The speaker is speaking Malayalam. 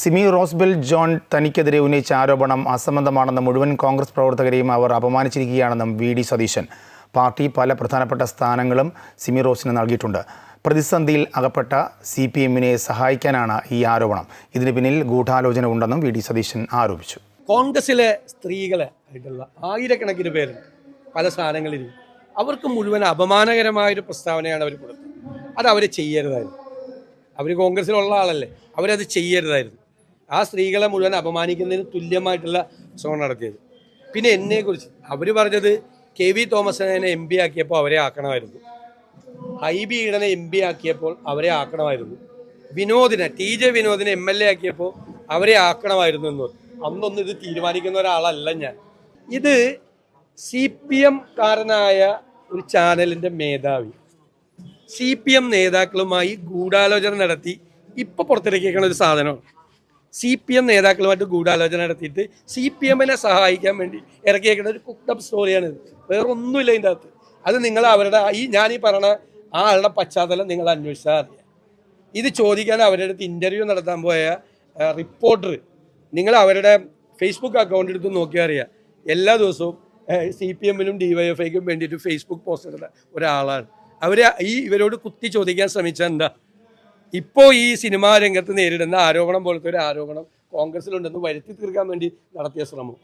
സിമി റോസ്ബെൽ ജോൺ തനിക്കെതിരെ ഉന്നയിച്ച ആരോപണം അസംബന്ധമാണെന്നും മുഴുവൻ കോൺഗ്രസ് പ്രവർത്തകരെയും അവർ അപമാനിച്ചിരിക്കുകയാണെന്നും വി ഡി സതീശൻ. പാർട്ടി പല പ്രധാനപ്പെട്ട സ്ഥാനങ്ങളും സിമി റോസിന് നൽകിയിട്ടുണ്ട്. പ്രതിസന്ധിയിൽ അകപ്പെട്ട സി പി എമ്മിനെ സഹായിക്കാനാണ് ഈ ആരോപണം. ഇതിന് പിന്നിൽ ഗൂഢാലോചന ഉണ്ടെന്നും വി ഡി സതീശൻ ആരോപിച്ചു. കോൺഗ്രസിലെ സ്ത്രീകളെ ആയിട്ടുള്ള ആയിരക്കണക്കിന് പേര് പല സ്ഥാനങ്ങളിൽ അവർക്ക് മുഴുവൻ അപമാനകരമായൊരു പ്രസ്താവനയാണ് അവർ കൊടുത്തത്. അത് അവർ ചെയ്യരുതായിരുന്നു. അവർ കോൺഗ്രസിലുള്ള ആളല്ലേ. അവരത് ചെയ്യരുതായിരുന്നു. ആ സ്ത്രീകളെ മുഴുവൻ അപമാനിക്കുന്നതിന് തുല്യമായിട്ടുള്ള ശ്രമം നടത്തിയത്. പിന്നെ എന്നെക്കുറിച്ച് അവർ പറഞ്ഞത് കെ വി തോമസിനെ എം പി ആക്കിയപ്പോൾ അവരെ ആക്കണമായിരുന്നു. ഹൈബി ഈഡനെ എം പി ആക്കിയപ്പോൾ അവരെ ആക്കണമായിരുന്നു. വിനോദിനെ ടി ജെ വിനോദിനെ എം എൽ എ ആക്കിയപ്പോൾ അവരെ ആക്കണമായിരുന്നു എന്ന് അന്നൊന്നും ഇത് തീരുമാനിക്കുന്ന ഒരാളല്ല ഞാൻ. ഇത് സി പി എം കാരനായ ഒരു ചാനലിന്റെ മേധാവി സി പി എം നേതാക്കളുമായി ഗൂഢാലോചന നടത്തി ഇപ്പൊ പുറത്തിറക്കിയേക്കണ ഒരു സാധനമാണ്. സി പി എം നേതാക്കളുമായിട്ട് ഗൂഢാലോചന നടത്തിയിട്ട് സി പി എമ്മിനെ സഹായിക്കാൻ വേണ്ടി ഇറക്കിയേക്കുന്ന ഒരു കുക്ടപ്പ് സ്റ്റോറിയാണ് ഇത് വേറെ ഒന്നുമില്ല ഇതിന്റെ അകത്ത്. അത് നിങ്ങൾ അവരുടെ ഈ ഞാൻ ഈ പറയണ ആ ആളുടെ പശ്ചാത്തലം നിങ്ങൾ അന്വേഷിച്ചാൽ അറിയാം ഇത് ചോദിക്കാൻ അവരുടെ അടുത്ത് ഇന്റർവ്യൂ നടത്താൻ പോയ റിപ്പോർട്ടർ നിങ്ങൾ അവരുടെ ഫേസ്ബുക്ക് അക്കൗണ്ട് എടുത്ത് നോക്കിയാൽ അറിയാം. എല്ലാ ദിവസവും സി പി എമ്മിനും ഡി വൈ എഫ് ഐക്കും വേണ്ടിയിട്ട് ഫേസ്ബുക്ക് പോസ്റ്റ് ഇടുന്ന ഒരാളാണ്. അവർ ഈ ഇവരോട് കുത്തി ചോദിക്കാൻ ശ്രമിച്ചാൽ എന്താ? ഇപ്പോൾ ഈ സിനിമാ രംഗത്ത് നേരിടുന്ന ആരോപണം പോലത്തെ ഒരു ആരോപണം കോൺഗ്രസിലുണ്ടെന്ന് വരുത്തി തീർക്കാൻ വേണ്ടി നടത്തിയ ശ്രമം.